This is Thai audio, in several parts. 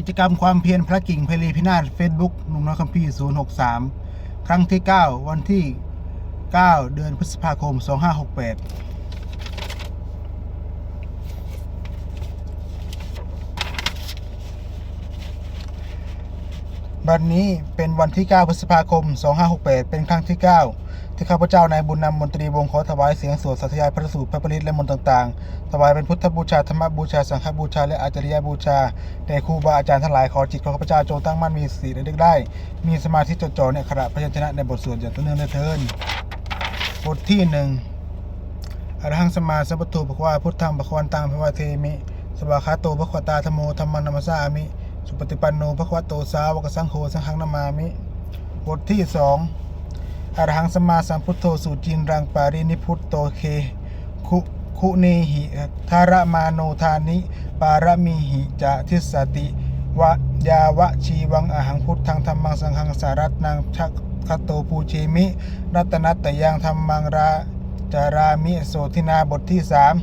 กิจกรรมความเพียรพระกิ่งเพลีพินาศเฟซบุ๊กหนุ่มน้อยคัมภีร์063 ครั้งที่ 9 วันที่ 9 เดือนพฤษภาคม 2568บัดนนี้เป็นวันที่ 9 พฤษภาคม 2568 เป็นครั้งที่ 9 ที่ข้าพเจ้านายบุญนำมนตรีวงขอถวายเสียงสวดสัตยายพระสูตรพระปริตและมนต์ต่างๆ ถวายเป็นพุทธบูชาธรรมบูชาสังฆบูชาและอาจริยบูชาแด่ครูบาอาจารย์ทั้งหลายขอจิตของข้าพเจ้าจงตั้งมั่นมีสติระลึกได้ มีสมาธิจดจ่อในขณะพยัญชนะในบทสวดอย่างต่อเนื่องเทินบทที่หนึ่งอรหังสมาสัมพุทโธภควาพุทธังภควันตังภวาเทมิสวากขาโตภควตาธโมธรรมังนัมสสามิ สุปฏิปันโนภควโตสาวกสังโฆสังฆังนามามิ บทที่สอง อรหังสมาสัมพุทโธสุจินรังปารินิพุตโตเคคุคุเนหิทารมาโนทานิ ปารมีหิจะทิสติวะยาวะชีวังอหังพุทธังธรรมังสังฆังสารัตนังชักคโตภูเชมิ รัตนัตตยังธรรมังราจารามิโสทินาบทที่สาม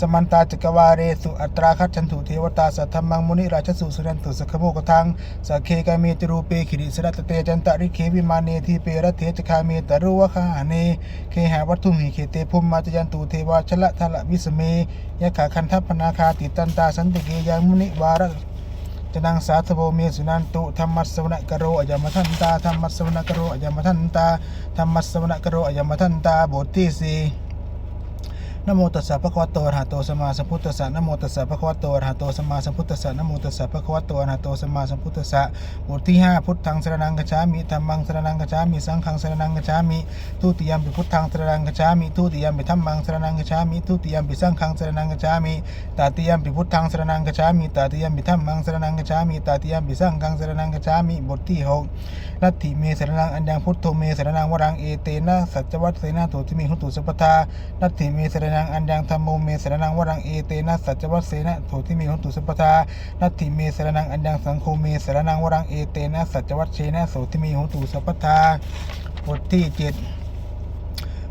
สมันตาจักรวาเรสุอัตราคัจฉันตุเทวตาสัทธมังมุนิราชสุสุนันตุสขโมกทังสักเคกามีตรูเปขิริสรัตเตจันตริเควิมาเนทีเปรเทจคาเมตรุวะคาเนเคหาวัตถุหิเคเตภุมมาจยันตุเทวาชละทละวิสเมยะขาคันทัพพนาคาติตันตาสันติเกยังมุนิวาระจนังสาธโวเมสุนันตุธรรมัสวนกโรอายมทันตาธรรมัสวนกโรอายมทันตาธรรมัสวนกโรอายมทันตาบทที่สี่ นโมตัสสะภะคะวะโตอะระหะโตสัมมาสัมพุทธัสสะนโมตัสสะภะคะวะโตอะระหะโตสัมมาสัมพุทธัสสะนโมตัสสะภะคะวะโตอะระหะโตสัมมาสัมพุทธัสสะบทที่ห้าพุทธังสรณังกัจฉามิธัมมังสรณังกัจฉามิสังฆังสรณังกัจฉามิทุติยมปิพุทธังสรณังกัจฉามิทุติยมปิธัมมังสรณังกัจฉามิทุติยมปิสังฆังสรณังกัจฉามิตติยมปิพุทธังสรณังกัจฉามิตติยมปิธัมมังสรณังกัจฉามิตติยมปิสังฆังสรณังกัจฉามิบทที่หกนัตถิเมสรณังอัญญังพุทโธเมสรณังวรังเอเตนะสัจวัตเสนาโตทิมิหุตุสัพพทานัตถิเมสรณงอัญญังธัมโมเมสรณังวรังเอเตนะสัจวัตเสนาโตทิมิหุตุสัพพทานัตถิเมสรณังอัญญังสังโฆเมสรณังวรังเอเตนะสัจวัตเสนาโสทิมิหุตุสัพพทาบทที่เจ็ด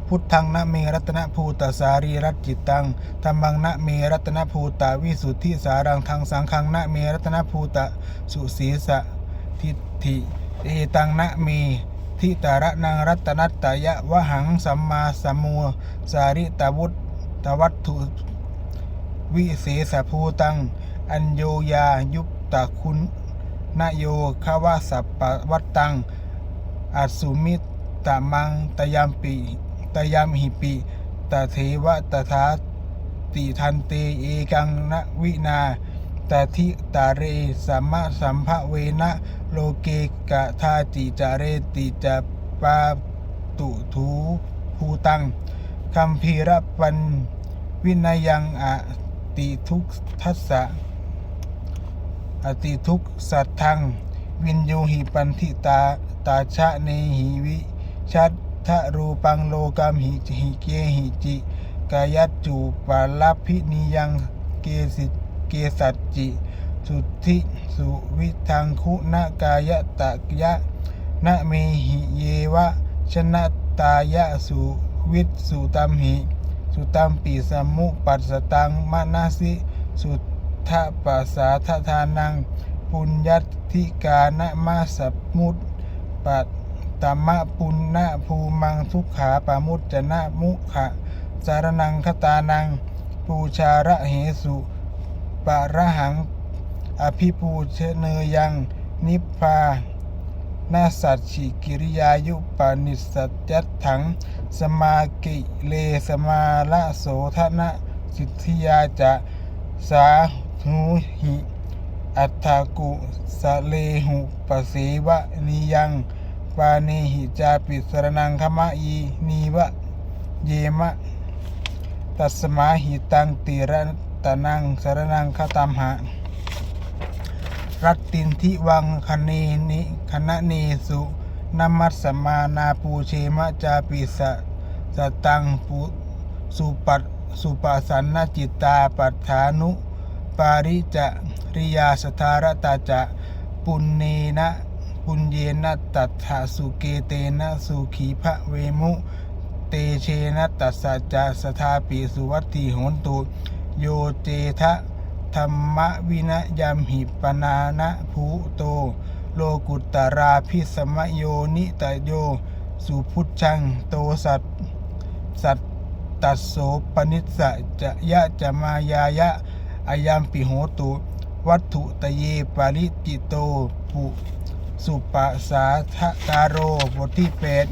พุทธังนะเมรัตนภูตสารีรัตจิตตังธรรมังนะเมรัตนภูตวิสุทธิสารังทังสังฆังนะเมรัตนภูตสุสีสะทิฏฐิเอตังนะเมทิตาระนังรัตนัตตยะวหังสัมมาสัมมูสาริตวุต ตวัตถุวิเศษภูตัง อัญโยยายุปตะคุณนโยขาวาสัปปวัตตังอัสุมิตตะมังตยามปิตยามหิปิตเทวะตถาติทันเตเอกังนวินาตทิตาเรสัมมะสัมภเวนะโลเกกะทาติจาเรติจะปาตุทูภูตัง คัมภีรปันวินัยังอติทุกทัสสะอติทุกสัตทัง วินโยหิปันธิตาตาชะเนหิวิชัตทะรูปังโลกามหิหิเกหิจิกายัจจูปาลพินิยังเกสิเกสัจจิ สุทธิสุวิทังคุณกายะตะยะนะเมหิเยวะชนะตายะสุ วิตสุตัมหิสุตัมปีสมุปัสสตังมนาสิสุทะปัสสาททานัง ปุญญัติกานะมาสมุตปัตตมะปุณณภูมังทุกขาปามุจจนะมุขะสารนังคตานัง ปูชาระเหสุปะระหัง อภิปูเชเนยัง นิพพานาสัจฉิกิริยายุปานิสัจจัตถัง สมากิเลสมาละโสทนะสิทธิยาจะสาหูหิอัฏฐกุสเลหุปเสวะนิยังปาเนหิจาปิสรนังขมะอีนีวะเยมะ ตัสมาหิตังติระตนังสรนังคตัมหะ รัตตินทิวังคเนนิคณะเนสุนามัสสมานาปูเชมะจาปิสะ สตังปุสุปัสุปสันนจิตตาปัฏฐานุ ปาริจริยาสธารตาจะปุณเนนะปุญเยนะตัทธาสุเกเตนะสุขีพระเวมุ เตเชนะตัสสะจะสธาปิสุวัตติโหนตุโยเจทะธรรมวินยามหิปนานะภูโต โลกุตตราพิสมโยนิตโย สุพุทธังโตสัต สัตตัสโสปนิสะจะยะจะมายายะอายัมปิโหตุวัตถุตเยปาริจิโตปุสุปสาทะกาโรบทที่แปด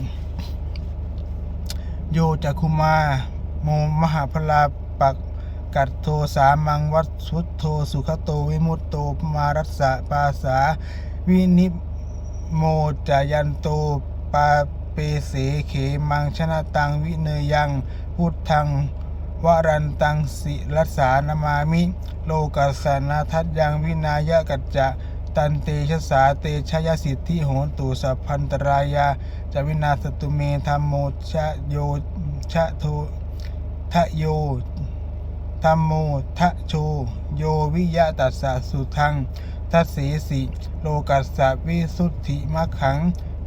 โยจักคุมาโมมหาพลาปักกัตโทสามังวัตสุทโทสุขโตวิมุตโตมารัสสะปาสาวินิโมจายันโตปา เปเสเขมังชนะตังวิเนยังพุทธังวรันตังสิรัสานามามิ โลกัสนาทัตยังวินายกัจจะตันเตชะสาเตชยสิทธิโหนตุสัพพันตรายาจวินาสตุเมธรรมโมชะโยชะโททะโยธรรมโมทะโชโยวิยะตัสสะสุทังทัสเสสิ โลกัสสะวิสุทธิมัคขัง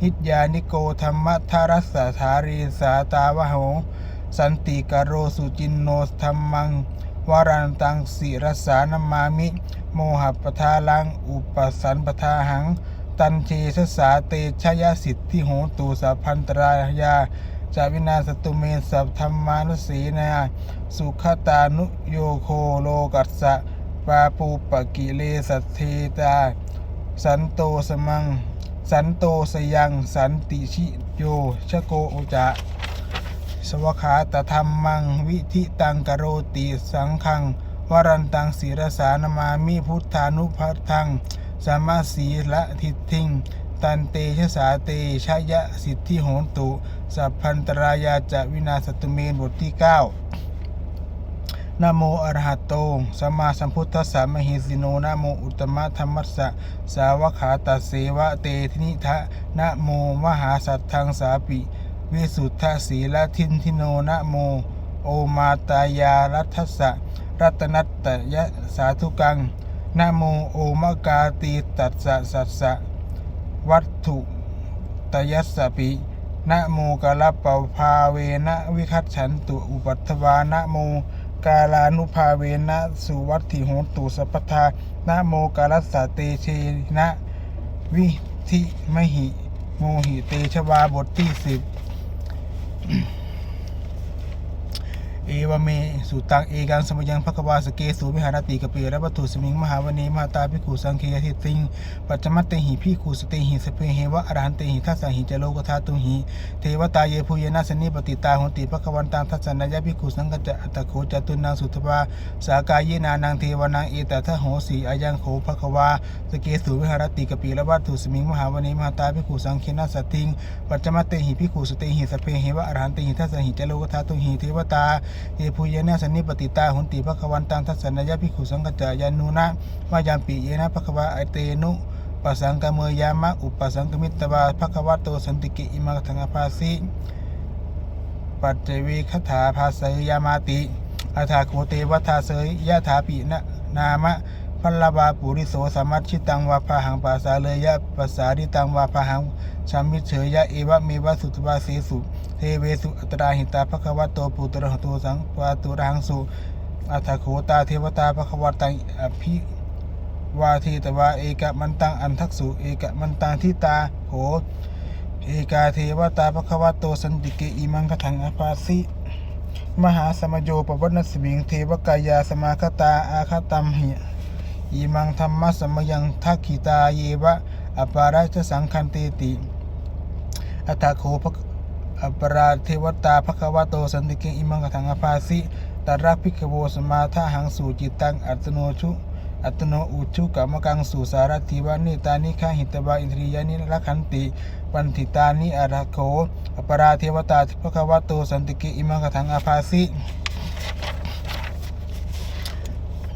หิตยานิโกธรรมทารัสสะธารีสาตาวะโห สันติกโรสุจินโนธรรมัง วารันตังสิรสานามามิ โมหะปทาลัง อุปสันปทาหัง ตันเชสสาเตชยสิทธิโหตุสัพพันตรายาจาวินาสตุเมสัพธรรมานุสีนา สุขตานุโยโคโลกัสสะปาปูปกิเลสัทเทตา สันโตสมัง สันโตสยังสันติชิโยชโกอุจะสวขาตธรรมมังวิธิตังกโรติสังขัง วรันตังศีรสานามามิพุทธานุพัทังสมมาสีละทิทิงตันเตชะสาเตชะยะสิทธิโหนตุ สัพพันตรายาจะวินาสตุเมนบทที่ 9 นะโมอระหะโตสัมมาสัมพุทธัสสะมหิสิโนนะโมอุตตมะธรรมัสสะสาวกขาตัสเสวะเตทินิทะนะโมมหาสัตทังสาปิ วิสุทธสีละทินทิโนนะโม โอมาตายารัตสสะรัตนัตตยะสาธุกังนะโมโอมกาตีตัสสะสัสสะวัตถุตยัสสปินะโมกะลปะภาเวนะวิคัตฉันตุอุปัฏฐวานะโม กาลานุภาเวนะสุวัตถิโหตุสัพพทานะโมกาลัสสเตเชนะวิธิมหิโมหิเตชวาบทที่สิบ เอวเม สุตังเอกังสมยังภควาสเกสุวิหารติกะเปีระวัตถุสมิงมหาวณีมหาตาภิขุสังเคยทิติง ปัจจมัตเตหิภิขุสเตหิสเพเหวะอรหันเตหิทัสสหิจโลกธาตุหิ เทวตาเยภูเยนะสนิปติตาโหติภควันตังทัสสนายะภิขุสังกจะอัตตโขจตุนังสุทวาสากายยนานังเทวนังเอตทะโหสีอายังโขภควาสเกสุวิหารติกะปีระวัตถุสมิงมหาวณีมหาตาภิขุสังเคนะสติง ปัจจมัตเตหิภิขุสเตหิสเพเหวะอรหันเตหิทัสสหิจโลกธาตุหิเทวตาเยภูเยนะสันนิปติตาหุนติภควันตังทัสสนายะภิขุสังกจจายานุนะวายามปิเยนะภควาไอเตนุปัสังกเมยามะอุปสังกมิตวาภควะโตสันติกิอิมังทังอภาสิปัจเจวีคถาภาเสยยามาติอาถาโคเตวัฏาเสยยะถาปินะนามะพัลลบาปุริโสสมัชชิตังวาพาหังปาสาเลยยะปัสสาริตังวาพาหังชามิเฉยยะเอวะเมวะสุตวาเสสุ เทเวสุอัตราหิตาภควะโตปุตระหโตสังปาตุระหังสุอัตถโขตาเทวตาภควตังอภิวาเทตวาเอกะมันตังอันทักสุเอกะมันตังทิตาโหเอกาเทวตาภควะโตสันติเกอิมังคถังอภาสิมหาสมโยปวัตนสมิงเทวกายาสมาคตาอาคตัมหิอิมังธรรมะสมยังทักขิตาเยวะอปาราชสังคันเตติอัตถโขภค อปราเทวตาภควโตสันติเกอิมังกถังอภาสิตรักภิกโวสมาทาหังสู่จิตตังอัตโนชุ อัตโนอุชุกรรมกังสู่สารทิวานิตานิฆาหิตบาอินทรียานิรักขันติปันติตานิอาราโขอปราเทวตาภควโตสันติเกอิมังกถังอภาสิ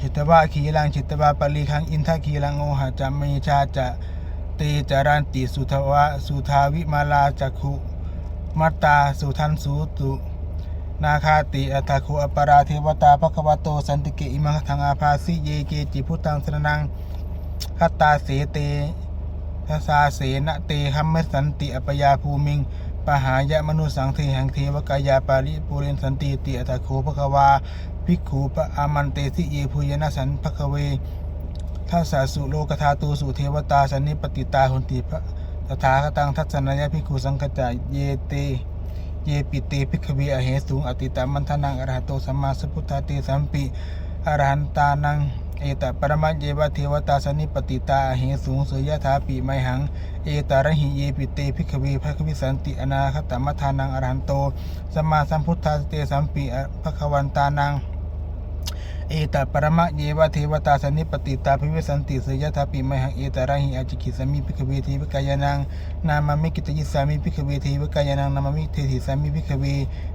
จิตวาขีลังจิตวาปลีขังอินทขีลังโอหะจัมเมชาจะเตจารันติสุทวะสุทาวิมาลาจักขุ มัตตาสุทันสุตุนาคาติอัตถคุอปราเทวตาภควโตสันติเกอิมังทังอาภาสิเยเกจิพุทธังสนังคัตตาเสเตทสาเสนเตหัมเมสันติอปยาภูมิงปหายะมนุสังเทหังเทวกายาปาริปุเรนสันติติอัตโคภควาภิกขุปะอามันเตสิเยภูยนะสันภคเวทัสสะสุโลกธาตูสุเทวตาสันนิปติตาหุนติพระ ตถาคตังทัศนยภิกุสังคจายเยเตเยปิเตภิกขเวอเหสุงอติตามันทนังอรหัตโตสัมมาสัพพุทธาเตสัมปิอรหันตานังเอตปรมัจเยวเทวตาสนิปติตาอเหสุงสุยถาปิไมหัง เอตาระหิเยปิเตภิกขเวภควิสันติอนาคตมัทานังอรหันโตสัมมาสัมพุทธาเตสัมปิภควันตานัง เอตปรมะเยวะเทวตาสนิปติตาภิเวสันติสยถาปิมหังเอตาระหิอาจิกิสามิภิกขเวทีวิกายนังนามามิกิตยิสามิภิกขเวทีวิกายนังนามามิเทถิสามิภิกขเว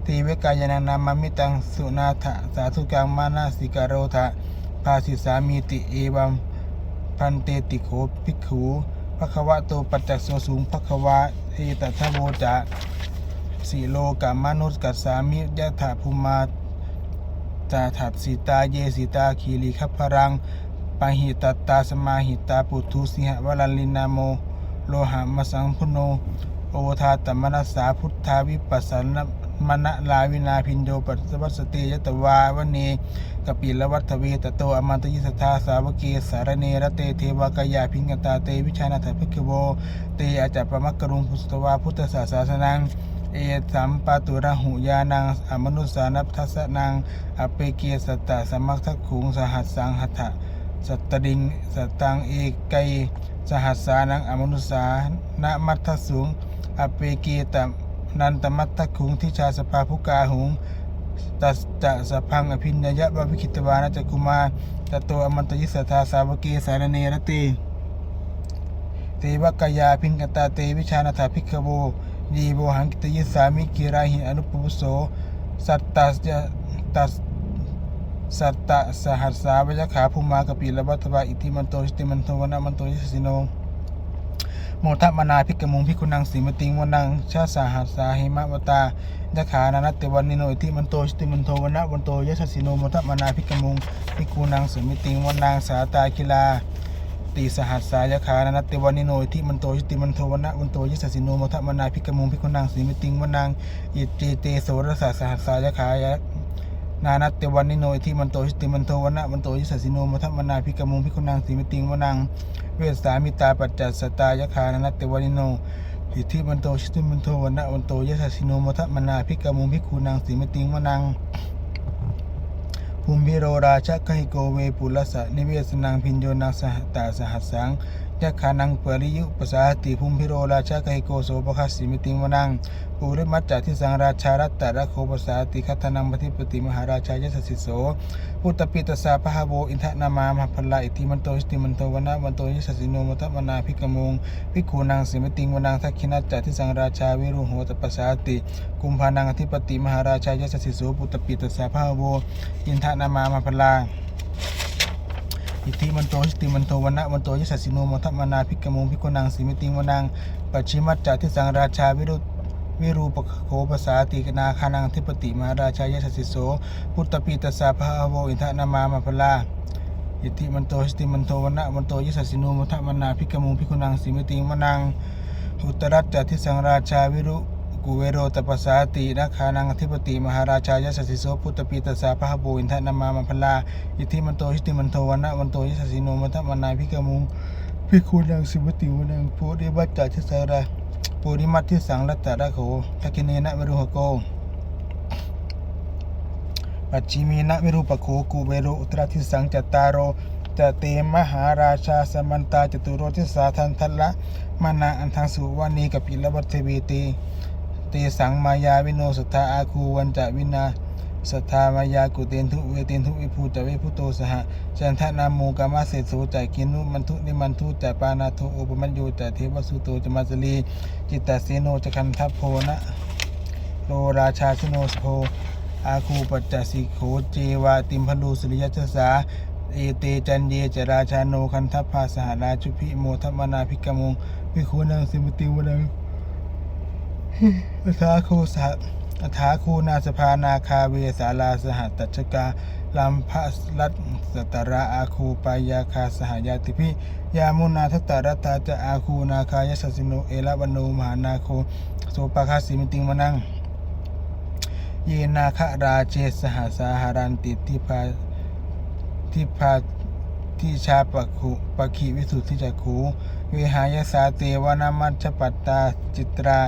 ทีวิกายนังนามามิตังสุนาถะสาธุกังมานาสิกาโรทะภาสิสามิติเอวัมพันเตติโขภิกขุภควะโตปัจจักโสสูงภควะเอตทะโวจะสีโลกามนุสกัสสามิยะถาภูมา จาถัดสีตาเยสีตาคีรีคัพรังปะหิตตตาสมาหิตาปุถุสิหวลันลินาโม โลหะมสังพุโน โอทาตมนัสสาพุทธาวิปัสสนมณลาวินาพินโยปัสสวัสติยตวาวเนกปิลวัตเวตโตอมันตยิสทธาสาวเกสารเนรเตเทวกายาพิงกตาเตวิชานาถภิกขโวเตอาจัปปมกรุงพุทธวาพุทธศาสนัง เอสัมปะตุระหุยานังอมนุสานัพทัสนังอเปเกียสตะสมัคทักขุงสหัสสังหัตถะสัตตดิงสตังเอไกสหัสสานังอมนุสานะมัทธสุงอเปเกตนันตมัตตคุงทิชาสภาภุกาหุงตัสจะสะพังอภินญยะบะวิคิตวานะจักุมารตโตอมันตยิสธาสาวเกสารเนรติเตวกายาพิงกตาเตวิชานาถาภิกขโว ยีโวหังกิตยิสามิกิราหิอนุปุโสสัตตัสยะตัสสัตตะสหัสสาวยขาภูมากปีละวัตวาอิทิมันโตชิติมันโทวนะมันโตยิสสิโนโมทะมนาภิกมุงพิกุนังสีมติงวนังชาสหัสสาหิมะวตายะขานานัตเตวันนิโนอิทิมันโตชิติมันโทวนะวันโตยสสิโนโมทะมนาภิกมุงพิกุนังสีมติงวนังสาตาคิลา ติสหัสสายะขานานัตเตวันนิโนทิมันโตชิติมันโทวนะวันโตยิสสิโนโมทมนาภิกขมุงพิกุนังสีมติงวนังอิติเตโสรสสสหัสสายะขายะนานัตเตวันนิโนอิทิมันโตชิติมันโทวนะมันโตยิสสสิโนมัทมนาภิกขมุงพิคุนังสีมิติงวนังเวสสามิตาปัจจัสตายคานานัตเตวันิโนอิทิมันโตชิติมันโทวนะมันโตยิสสสิโนมัทมนาภิกขมุงพิคุนังสีมิติงวนัง ภูมิโรราชกหิโกเวปุลสะนิเวสนังพินโยนังสหตาสหัสสังยะขานังปริยุปสาติภูมิโรราชกหิโกโสภคัสสิมิติงวนัง ปุริมัจจาทิสังราชารัตตระโคปสาติคัตนังปฏิปติมหาราชายสสิโสพุตตปิตสาพหโวอินทนามามหพลาอิติมันโตสติมันโตวนะมันโตยสสิโนมัทมนาภิกมุงภิกขุนางสิมติงวนังทักขินัจจาทิสังราชาวิรุโหตปสาติกุมภานังอธิปติมหาราชายสสิโสพุตตปิตสาพหโวอินทนามามหพลาอิทธิมันโตสติมันโตวนนะมันโตยิสสสิโนมทัมนาภิกขมุงภิกขุนังสีมิติงวนังปัจฉิมัจจาทิสังราชาวิรุ วิรูปโคปสาตินาคานังทิปติมหาราชายสสสิโส พุทธปีตสาภาโวอินทนามามาพลาอิทธิมันโตสติมันโตวันะมันโตยิสสสิโนมทัมนาภิกมุงภิกุนังสีมิติงวนังอุตรัจจทิสังราชาวิรุกุเวโรตปัสสาตินาคานังอธิปติมหาราชายสสสิโสพุทธปีตสาภาโวอินทนามามาพลาอิทิมันโตชิติมันโทวันะมันโตยิสสิโนมัทมนาพิกมุงพิคุนังสิมติวนังปุริบัจจทิสาระ ปุริมัตทิสังรัตตะระโขทักิเนนะวิรุหโกปัจจิมีนะวิรุปโขกูเวรุอุตราทิสังจตตารโรจเตมหาราชาสมันตาจตุโรทิสาทันทัละมานาอันทางสุวานีกับปิลวัตเทวีตีเตสังมายาวิโนสุทธาอาคูวันจะวินา สัทธามายากุเตนทุเวเตนทุวิภูจเวพุโตสหจันทนามูกามาเสโสจกินุมันทุนิมันทุจปานาโทอุปมัญโยจเทวสุโตจมาสลีจิตตเสโนจคันทัพโพนะโลราชาชโนสโพอาคูปัจจสิโขเจวาติมพลูสุริยชสาเอเตจันเยจราชาโนคันทัพพาสหราชุพิโมทัมนาภิกมุงวิคูนังสิมติวนังอัฐาโคสะ อัฐาคูนาสภานาคาเวสาลาสหตตชกาลัมพะรัตสตระอาคูปายาคาสหายาติพิยามุนาทัตตารัตาจะอาคูนาคายสสิโนเอละวันโนมหานาโคโสปาคาสิมิติงมนังเยนาคราเชสหสาหารันติทิพาทิพาทิชาปะคุปะขีวิสุทธิจักขูวิหายสาเตวนามัชปัตตาจิตรา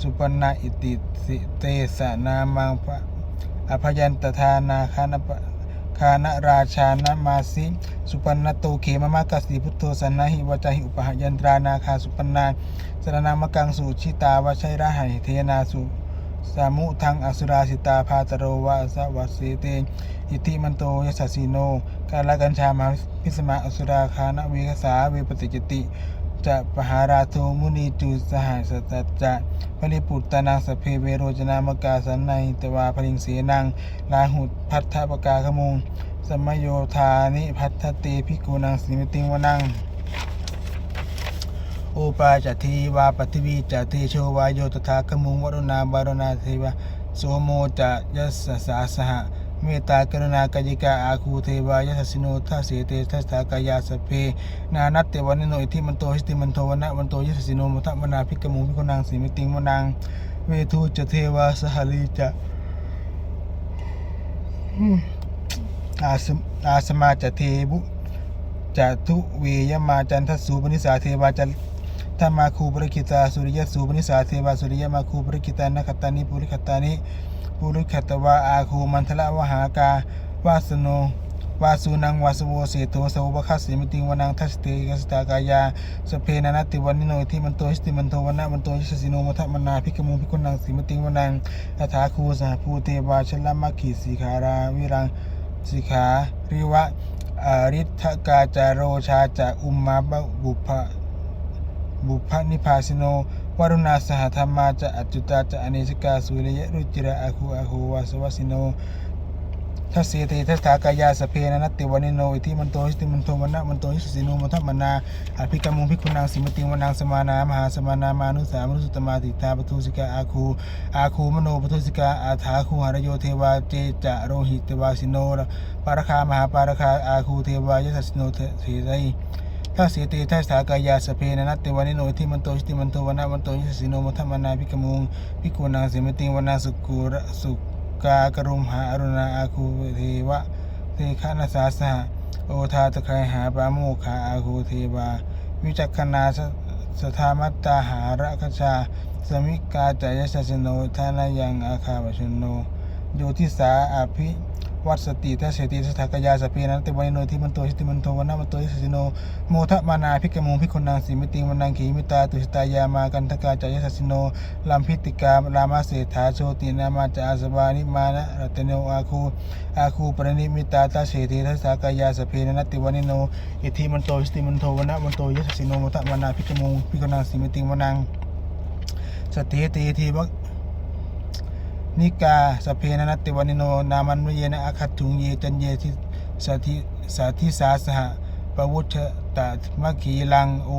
สุปนาอิติสิเตสนามังพะอภยันตทานาคานปะคานราชานามาสิสุปนโตเขมมะกัสสิพุทโธสันนาหิวจาหิอุปหยันตรานาคาสุปนาสรนามกังสุชิตาวชัยระหัยเทนาสุสามุทังอสุราสิตาพาตโรวาสวัสเสเตอิติมันโตยสสสิโนกาลกัญชามาพิสมาอสุราคานเวกสาเวปฏิจติ จะปหาราโทมุนีจูสหสตัจจะปริปุตตานังสเพเวโรจนามกาสันในตวาพลิงเสนังลาหุพัทธปกาขมุงสมโยธานิพัทธเตพิกุนังสิมิติงวนังโอปาจทีวาปฏิวีจเทโชวายโยตถาคมุงวรุณาบารณาเทวะโสโมจะยัสสาสห เมตตากรุณากายิกาอาคูเทวายสัสสิโนทัสเสเตทัสสากายาสเพ นานัตเตวันนิโนอิทิมันโตหิสติมันโทวนะวันโตยัสสิโนมุทะมนาภิกมุงภิกนางสีมิติงมนังเวทูจะเทวาสหลีจะอาสมอาสมาจะเทบุจะทุเวยมาจันทสูปนิสาเทวาจันธรรมาคูปริคิตาสุริยสูปนิสาเทวาสุริยมาคูปริคิตานัคตานิปุริคตานิ ปุริคตวาอาคูมันทละวหากาวาสโนวาสุนังวาสโวเสโตสวบคัสสิมิติงวนังทัสเตกัสตากายาสเพนานาติวันนิโนที่มันโตหิสติมันโทวนะมันโตยิสิโนมัทมนาภิกมุภิกุนังสิมิติงวนังอัฐาคูสหภูเทวาชลมัคขีสีขาราวิรังสิขาริวะอริทกาจารโรชาจะอุมมาบุพบุพนิพาสิโน วรุณาสหธรรมาจะอจุตาจะอเนสกาสุริยรุจิระอาคูอาคูวาสวสิโนทัสเสเตทัสถากายาสเพนะนัตติวานิโนอิทิมันโตหิติมันโทวนนะมันโตหิสสิโนมัทมนาอภิกรรมุงพิกุณังสิมติงวนังสมานามหาสมานามานุสามนุสุตมาติตาปทุสิกาอาคูอาคูมโนปทุสิกาอาถาคูหารโยเทวาเจจะโรหิตวาสิโนปารคามหาปารคาอาคูเทวายสัสโนเทเทไยถ้าเสติทัสถากายาสเพนะนัตเตวานิโนที่มันโตชิติมันโตวนะมันโตยิสสิโนมัทมนาภิกมุงภิกุนางสิมติงวนาสุกุระสุกากรุมหาอรุณาอาคูเทวะเทฆานาสาสหโอทาตะไคหาปาโมคาอาคูเทวาวิจักขณาสสธามัตตาหาระคชาสมิกาจายสัสโนทานายังอาคาปชนโนโยทิสาอภิ วัตสติทัสเสติสถากยาสพเพนันติวันโนที่มันโตชิติมันโทวันนมันโตยิสสิโนโมทะมานาภิกมุงภิกขุนางสีมิติงวันนางขีมิตาตุสตายามากันทกาจายสัสสิโนลัมพิติกาลามาเศรษฐาโชตินามาจาอาสบานิมานะรัตโนอาคูอาคูปรณิมิตาตาเสติทัสากายาสพเพนันติวันโนอิทิมันโตชิติมันโทวันนมันโตยิสสิโนโมทะมานาภิกมุงภิกขุนางสีมิติงวันนางสติตีทีวะ นิกาสเพนนัตติวานิโน นามันมเยนะอาคัตถุงเยจันเยทิสาธิสาธิสาสหปวุฒตะมะขีลังโอ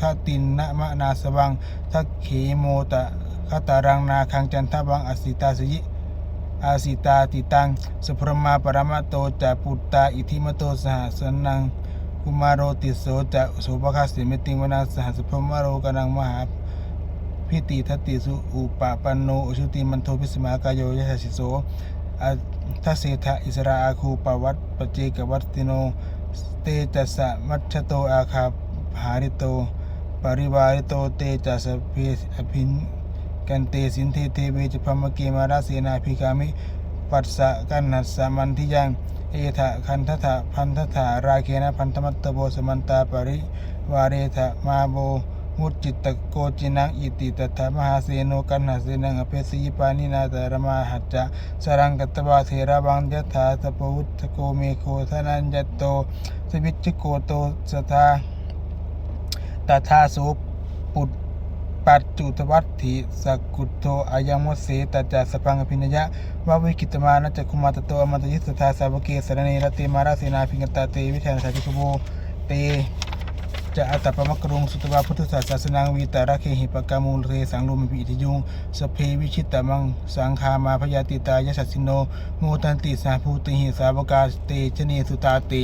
คตินนะมะนาสวังทักเขโมตะคตารังนาคังจันทบังอสิตาสยิอาสิตาติตังสุพรมาปรมะโตจะปุตตาอิทิมโตสหสนังกุมารโรติโสจะโสภคาสิมิติวนาสหสุพรมาโรกนังมหา พิติทัตติสุอุปปันโนอุชุติมันโทพิสมากายโยยะสิโสอัทเสทะอิสราอาคูปวัตปเจกวัตติโน เตจัสะมัชโตอาคาหาริโต ปริวาริโตเตจัสะเพอภินกันเตสินเทเทเวจพมเกมาราเสนาภิกามิปัสสะกันนัสสมันทิยังเอทะคันทถะพันทถาราเคนะพันธมัตตโบสมันตาปริวาเรทะมาโบ มุจิตตะโกจินังอิติตถามหาเสโนกันหาเสนังอเพสีปานินาตรมาหัจจะสรังกัตวาเทระบังยถาตปวุตโกเมโคทนันยตโตสวิจโกโตสทาตถาสุปุตปัจจุตวัตถิสกุตโตอายังมเสตจาสปังอภินยะวะวิกิตมานะจักคุมาตโตอมตยิสทธาสาวเกสรเนรเตมาราเสนาภิกตาเตวิชานสาจิกโบเต จะอัตปมกรุงสุตวาพุทธศาสนาวีตาระเคหิปกามูลเรสังลุมปิอิทิยุงสเพวิชิตตมังสังคามาพยาติตายสัสสิโนโมตันติสาภูติหิสาวกาเตชเนสุตาติ